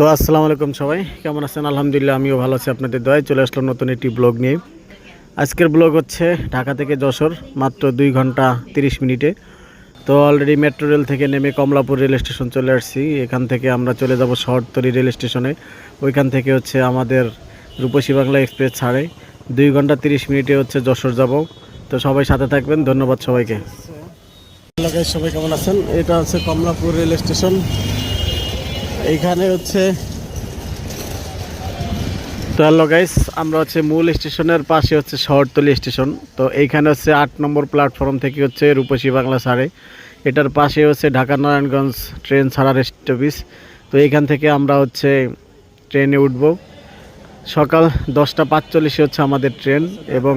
তো আসসালামু আলাইকুম সবাই, কেমন আছেন? আলহামদুলিল্লাহ, আমিও ভালো আছি, আপনাদের দয়ায় চলে আসলাম নতুন একটি ব্লগ নিয়ে। আজকের ব্লগ হচ্ছে ঢাকা থেকে যশোর, মাত্র দুই ঘণ্টা তিরিশ মিনিটে। তো অলরেডি মেট্রো রেল থেকে নেমে কমলাপুর রেল স্টেশন চলে আসছি। এখান থেকে আমরা চলে যাব শহরতলি রেল স্টেশনে ওইখান থেকে হচ্ছে আমাদের রূপসী বাংলা এক্সপ্রেস ছাড়ে। দুই ঘণ্টা তিরিশ মিনিটে হচ্ছে যশোর যাব। তো সবাই সাথে থাকবেন, ধন্যবাদ সবাইকে। সবাই কেমন আছেন? এটা হচ্ছে কমলাপুর রেল স্টেশন এইখানে হচ্ছে তো হ্যালো গাইস আমরা হচ্ছে মূল স্টেশনের পাশে হচ্ছে শহরতলি স্টেশন। তো এইখানে হচ্ছে আট নম্বর প্ল্যাটফর্ম থেকে হচ্ছে রূপসী বাংলা ছাড়ে এটার পাশে হচ্ছে ঢাকা নারায়ণগঞ্জ ট্রেন ছাড়ার স্টপিস তো এইখান থেকে আমরা হচ্ছে ট্রেনে উঠব। সকাল দশটা পাঁচচল্লিশে হচ্ছে আমাদের ট্রেন এবং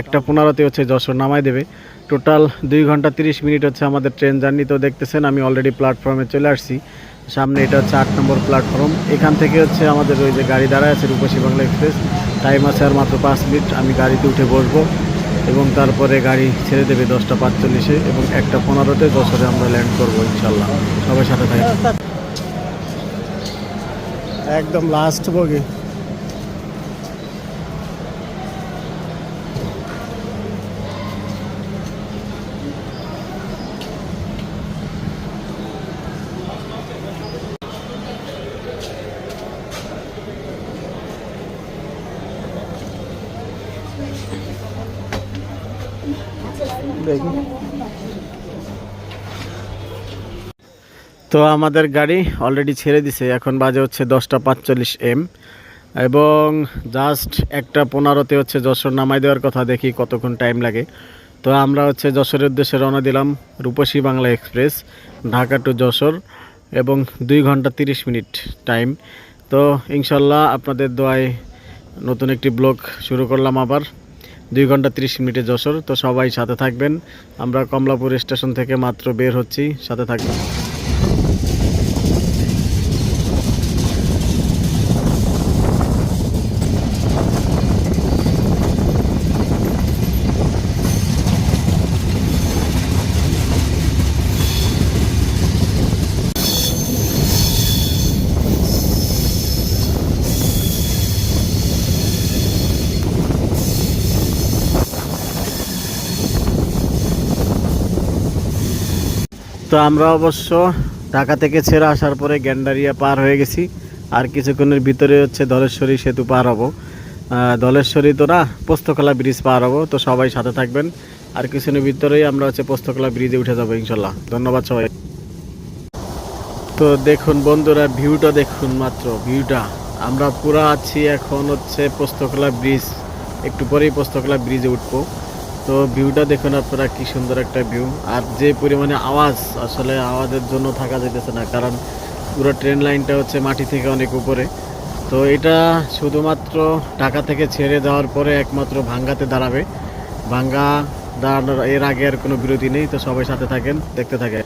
একটা পনেরোতে হচ্ছে যশোর নামাই দেবে। টোটাল দুই ঘণ্টা তিরিশ মিনিট হচ্ছে আমাদের ট্রেন জার্নি তো দেখতেছেন, আমি অলরেডি প্ল্যাটফর্মে চলে আসছি। সামনে এটা হচ্ছে আট নম্বর প্ল্যাটফর্ম এখান থেকে হচ্ছে আমাদের ওই যে গাড়ি দাঁড়ায় আছে রূপসী বাংলা এক্সপ্রেস টাইম আছে আর মাত্র পাঁচ মিনিট, আমি গাড়িতে উঠে বসবো এবং তারপরে গাড়ি ছেড়ে দেবে দশটা পাঁচচল্লিশে এবং একটা পনেরোতে যশোরে আমরা ল্যান্ড করব ইনশাল্লাহ। সবাই সাথে থাকি একদম লাস্ট বগি। দেখি। তো আমাদের গাড়ি অলরেডি ছেড়ে দিছে, এখন বাজে হচ্ছে দশটা পাঁচচল্লিশ এম। এবং জাস্ট একটা পনেরোতে হচ্ছে যশোর নামাই দেওয়ার কথা, দেখি কতক্ষণ টাইম লাগে। তো আমরা হচ্ছে যশোরের উদ্দেশ্যে রওনা দিলাম রূপসী বাংলা এক্সপ্রেস, ঢাকা টু যশোর, এবং দুই ঘণ্টা তিরিশ মিনিট টাইম তো ইনশাল্লাহ আপনাদের দোয়ায় নতুন একটি ব্লগ শুরু করলাম আবার। দুই ঘণ্টা তিরিশ মিনিটে যশোর। তো সবাই সাথে থাকবেন। আমরা কমলাপুর স্টেশন থেকে মাত্র বের হচ্ছি। সাথে থাকবেন। তো আমরা অবশ্য ঢাকা থেকে ছেড়ে আসার পরে গ্যান্ডারিয়া পার হয়ে গেছি। আর কিছুক্ষণের ভিতরে হচ্ছে ধলেশ্বরী সেতু পার হব। ধলেশ্বরী তো না পোস্তকলা ব্রিজ পার হব, তো সবাই সাথে থাকবেন। আর কিছুক্ষণের ভিতরেই আমরা হচ্ছে পোস্তকলা ব্রিজে উঠে যাব ইনশাল্লাহ। ধন্যবাদ সবাই। তো দেখুন বন্ধুরা, ভিউটা দেখুন মাত্র, ভিউটা। আমরা পুরা আছি এখন হচ্ছে পোস্তকলা ব্রিজ, একটু পরেই পোস্তকলা ব্রিজে উঠবো। তো ভিউটা দেখুন আপনারা, কি সুন্দর একটা ভিউ। আর যে পরিমাণে আওয়াজ, আসলে আওয়াজের জন্য থাকা যেতেছে না, কারণ পুরো ট্রেন লাইনটা হচ্ছে মাটি থেকে অনেক উপরে। তো এটা শুধুমাত্র ঢাকা থেকে ছেড়ে যাওয়ার পরে একমাত্র ভাঙ্গাতে দাঁড়াবে। ভাঙ্গা দাঁড়ানোর এর আগে আর কোনো বিরতি নেই, তো সবাই সাথে থাকেন, দেখতে থাকেন।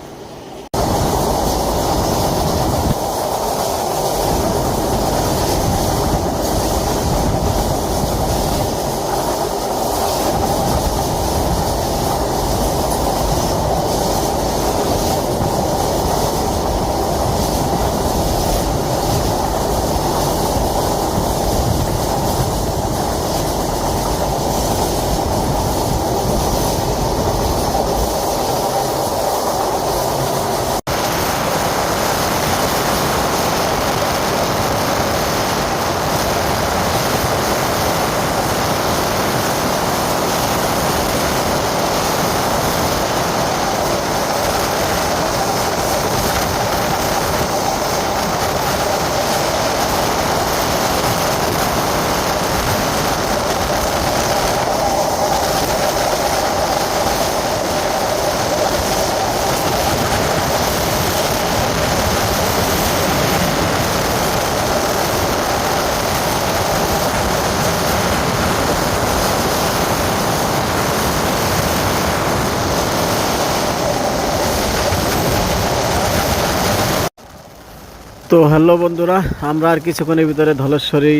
তো হ্যালো বন্ধুরা, আমরা আর কিছুক্ষণের ভিতরে ধলেশ্বরী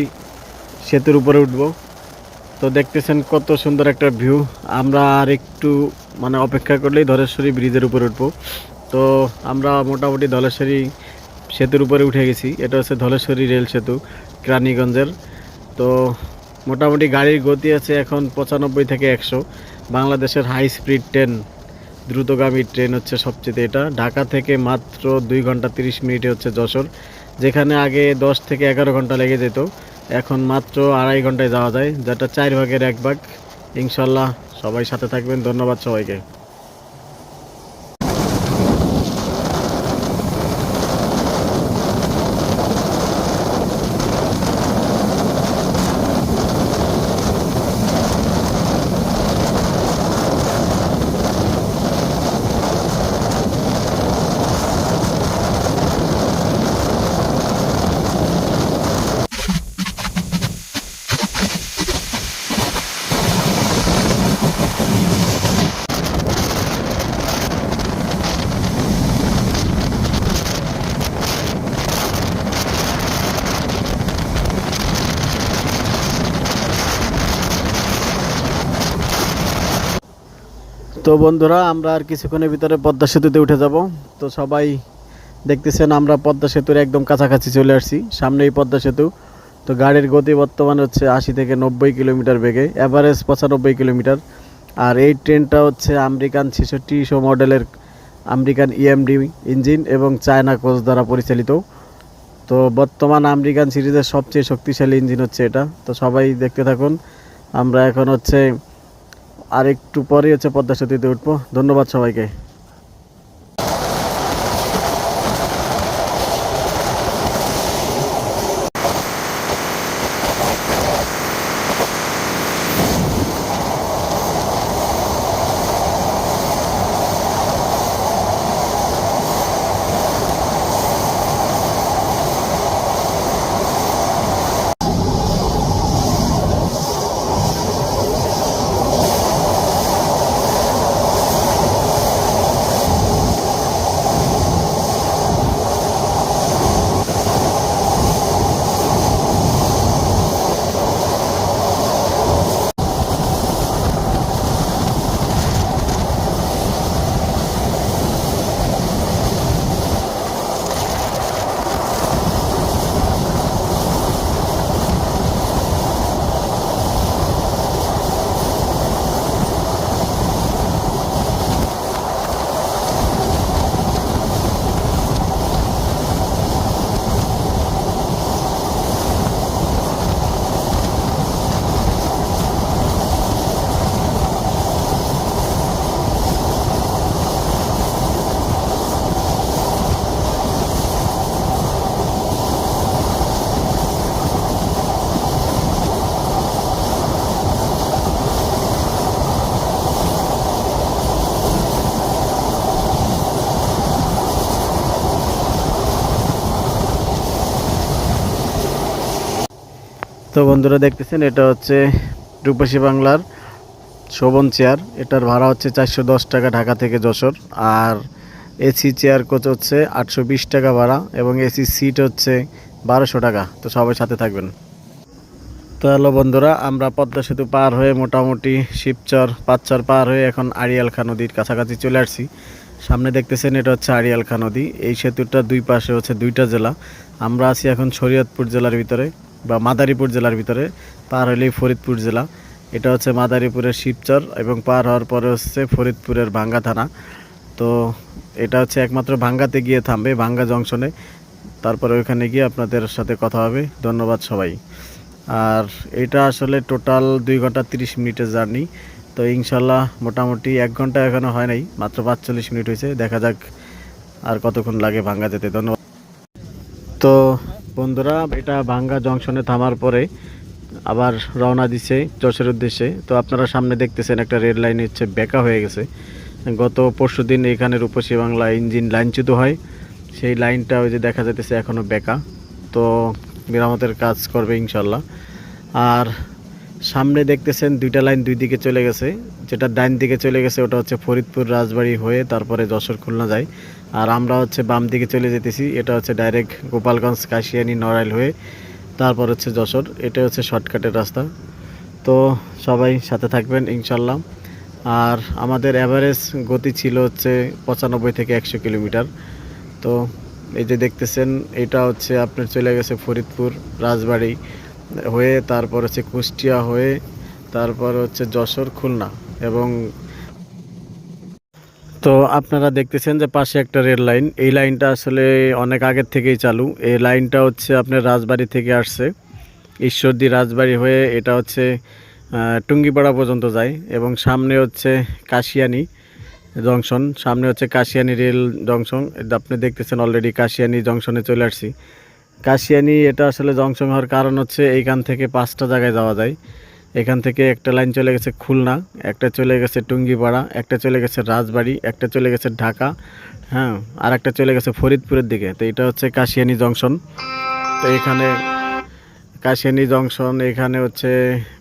সেতুর উপরে উঠব। তো দেখতেছেন কত সুন্দর একটা ভিউ। আমরা আর একটু মানে অপেক্ষা করলেই ধলেশ্বরী ব্রিজের উপরে উঠবো। তো আমরা মোটামুটি ধলেশ্বরী সেতুর উপরে উঠে গেছি। এটা হচ্ছে ধলেশ্বরী রেল সেতু কেরানীগঞ্জের তো মোটামুটি গাড়ির গতি আছে এখন পঁচানব্বই থেকে একশো। বাংলাদেশের হাই স্পিড ট্রেন দ্রুতগামী ট্রেন হচ্ছে সবচেয়ে এটা। ঢাকা থেকে মাত্র দুই ঘণ্টা তিরিশ মিনিটে হচ্ছে যশোর, যেখানে আগে দশ থেকে এগারো ঘণ্টা লেগে যেত। এখন মাত্র আড়াই ঘন্টায় যাওয়া যায়, যেটা চার ভাগের এক ভাগ। ইনশাল্লাহ সবাই সাথে থাকবেন। ধন্যবাদ সবাইকে। তো বন্ধুরা, আমরা আর কিছুক্ষণের ভিতরে পদ্মা সেতুতে উঠে যাব। তো সবাই দেখতেছেন, আমরা পদ্মা সেতুর একদম কাছাকাছি চলে আসছি, সামনেই পদ্মা সেতু। তো গাড়ির গতি বর্তমানে হচ্ছে আশি থেকে নব্বই কিলোমিটার বেগে অ্যাভারেজ পঁচানব্বই কিলোমিটার। আর এই ট্রেনটা হচ্ছে আমেরিকান ছেষট্টি শো মডেলের আমেরিকান ইএমডি ইঞ্জিন এবং চায়না কোচ দ্বারা পরিচালিত। তো বর্তমান আমেরিকান সিরিজের সবচেয়ে শক্তিশালী ইঞ্জিন হচ্ছে এটা। তো সবাই দেখতে থাকুন, আমরা এখন হচ্ছে আর একটু পরে হচ্ছে পদ্মা সেতুতে উঠবো। ধন্যবাদ সবাইকে। তো বন্ধুরা দেখতেছেন, এটা হচ্ছে রূপসী বাংলার শোভন চেয়ার। এটার ভাড়া হচ্ছে চারশো দশ টাকা ঢাকা থেকে যশোর। আর এসি চেয়ার কোচ হচ্ছে আটশো বিশ টাকা ভাড়া এবং এসি সিট হচ্ছে বারোশো টাকা। তো সবাই সাথে থাকবেন। তো হ্যালো বন্ধুরা, আমরা পদ্মা সেতু পার হয়ে মোটামুটি শিবচর, পাঁচচর পার হয়ে এখন আড়িয়াল খা নদীর কাছাকাছি চলে আসছি। সামনে দেখতেছেন, এটা হচ্ছে আড়িয়াল খা নদী। এই সেতুটা দুই পাশে হচ্ছে দুইটা জেলা। আমরা আছি এখন শরীয়তপুর জেলার ভিতরে। বা মাদারীপুর জেলার ভিতরে, পার হলেই ফরিদপুর জেলা। এটা হচ্ছে মাদারীপুরের শিবচর এবং পার হওয়ার পরে হচ্ছে ফরিদপুরের ভাঙ্গা থানা। তো এটা হচ্ছে একমাত্র ভাঙ্গাতে গিয়ে থামবে, ভাঙ্গা জংশনে। তারপরে ওইখানে গিয়ে আপনাদের সাথে কথা হবে। ধন্যবাদ সবাই। আর এটা আসলে টোটাল দুই ঘণ্টা তিরিশ মিনিটের জার্নি। তো ইনশাল্লাহ মোটামুটি এক ঘণ্টা এখনও হয় নাই, মাত্র পাঁচচল্লিশ মিনিট হয়েছে। দেখা যাক আর কতক্ষণ লাগে ভাঙ্গা যেতে। ধন্যবাদ। তো বন্ধুরা, এটা ভাঙ্গা জংশনে থামার পরে আবার রওনা দিছে যশোর উদ্দেশ্যে। তো আপনারা সামনে দেখতেছেন একটা রেল লাইন হচ্ছে বেঁকা হয়ে গেছে। গত পরশু দিন এখানে রূপসী বাংলা ইঞ্জিন লাইনচ্যুত হয়। সেই লাইনটা ওই যে দেখা যাইতেছে এখনও বেঁকা। তো মেরামতের কাজ করবে ইনশাল্লাহ। আর সামনে দেখতেছেন দুইটা লাইন দুই দিকে চলে গেছে। যেটা ডাইন দিকে চলে গেছে, ওটা হচ্ছে ফরিদপুর রাজবাড়ি হয়ে তারপরে যশোর খুলনা যায়। আর আমরা হচ্ছে বাম দিকে চলে যেতেছি। এটা হচ্ছে ডাইরেক্ট গোপালগঞ্জ কাশিয়ানি নড়াইল হয়ে, তারপর হচ্ছে যশোর। এটা হচ্ছে শর্টকাটের রাস্তা। তো সবাই সাথে থাকবেন ইনশাল্লাহ। আর আমাদের অ্যাভারেজ গতি ছিল হচ্ছে পঁচানব্বই থেকে একশো কিলোমিটার। তো এই যে দেখতেছেন, এটা হচ্ছে আপনার চলে গেছে ফরিদপুর, রাজবাড়ি হয়ে, তারপর হচ্ছে কুষ্টিয়া হয়ে, তারপর হচ্ছে যশোর, খুলনা এবং তো আপনারা দেখতেছেন যে পাশে একটা রেল লাইন। এই লাইনটা আসলে অনেক আগের থেকেই চালু। এই লাইনটা হচ্ছে আপনার রাজবাড়ি থেকে আসছে। ঈশ্বরদী রাজবাড়ি হয়ে এটা হচ্ছে টুঙ্গিপাড়া পর্যন্ত যায় এবং সামনে হচ্ছে কাশিয়ানি জংশন। সামনে হচ্ছে কাশিয়ানি রেল জংশন। আপনি দেখতেছেন অলরেডি কাশিয়ানি জংশনে চলে আসছি। কাশিয়ানি এটা আসলে জংশন হওয়ার কারণ হচ্ছে এইখান থেকে পাঁচটা জায়গায় যাওয়া যায়। এখান থেকে একটা লাইন চলে গেছে খুলনা, একটা চলে গেছে টুঙ্গিপাড়া, একটা চলে গেছে রাজবাড়ি, একটা চলে গেছে ঢাকা হ্যাঁ আর একটা চলে গেছে ফরিদপুরের দিকে। তো এটা হচ্ছে কাশিয়ানি জংশন। তো এখানে কাশিয়ানি জংশন, এখানে হচ্ছে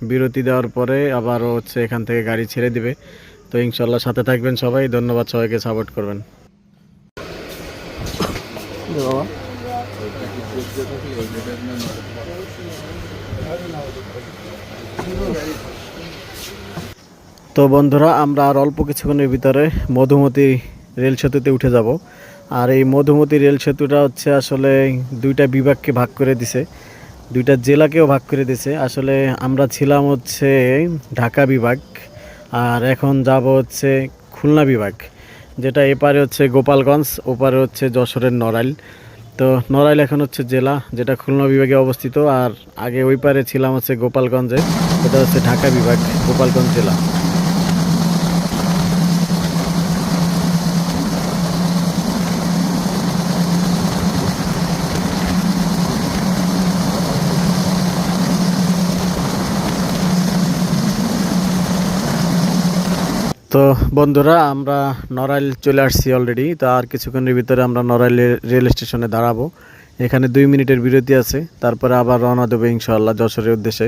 বিরতি দেওয়ার পরে আবারও হচ্ছে এখান থেকে গাড়ি ছেড়ে দিবে। তো ইনশাল্লাহ সাথে থাকবেন সবাই। ধন্যবাদ সবাইকে সাপোর্ট করবেন। তো বন্ধুরা, আমরা আর অল্প কিছুক্ষণের ভিতরে মধুমতি রেল সেতুতে উঠে যাব। আর এই মধুমতি রেল সেতুটা হচ্ছে আসলে দুইটা বিভাগকে ভাগ করে দিছে। দুইটা জেলাকেও ভাগ করে দিছে। আসলে আমরা ছিলাম হচ্ছে ঢাকা বিভাগ, আর এখন যাব হচ্ছে খুলনা বিভাগ, যেটা এপারে হচ্ছে গোপালগঞ্জ, ওপারে হচ্ছে যশোরের নড়াইল। তো নড়াইল এখন হচ্ছে জেলা, যেটা খুলনা বিভাগে অবস্থিত, আর আগে ওই পারে ছিলাম হচ্ছে গোপালগঞ্জে, এটা হচ্ছে ঢাকা বিভাগ, গোপালগঞ্জ জেলা। তো বন্ধুরা, আমরা নড়াইল চলে আসছি অলরেডি তো আর কিছুক্ষণের ভিতরে আমরা নড়াইল রেল স্টেশনে দাঁড়াবো। এখানে দুই মিনিটের বিরতি আছে, তারপরে আবার রওনা দেবো ইনশাআল্লাহ যশোরের উদ্দেশ্যে।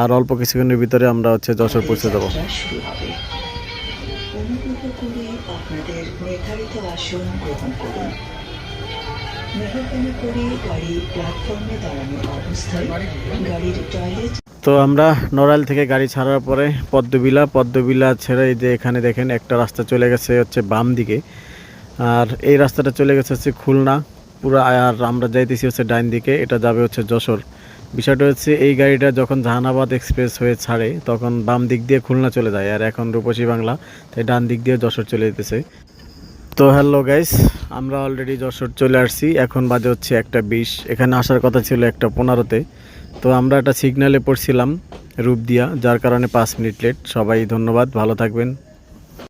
আর অল্প কিছুক্ষণের ভিতরে আমরা হচ্ছে যশোর পৌঁছে করুন। মেহরবানি করে প্ল্যাটফর্মে অবস্থায় গাড়ির টয়লেট তো আমরা নড়াইল থেকে গাড়ি ছাড়ার পরে পদ্মবিলা পদ্মবিলা ছেড়ে এই যে এখানে দেখেন একটা রাস্তা চলে গেছে হচ্ছে বাম দিকে। আর এই রাস্তাটা চলে গেছে হচ্ছে খুলনা, পুরো আর আমরা যাইতেছি হচ্ছে ডাইন দিকে, এটা যাবে হচ্ছে যশোর। বিষয়টা হচ্ছে এই গাড়িটা যখন জাহানাবাদ এক্সপ্রেস হয়ে ছাড়ে, তখন বাম দিক দিয়ে খুলনা চলে যায়, আর এখন রূপসী বাংলা, তাই ডান দিক দিয়ে যশোর চলে যেতেছে। তো হ্যালো গাইস, আমরা অলরেডি যশোর চলে আসছি, এখন বাজে হচ্ছে একটা বিশ। এখানে আসার কথা ছিল একটা পনেরোতে। তো আমরা একটা সিগনালে পড়ছিলাম রূপ দিয়া, যার কারণে পাঁচ মিনিট লেট সবাই ধন্যবাদ, ভালো থাকবেন।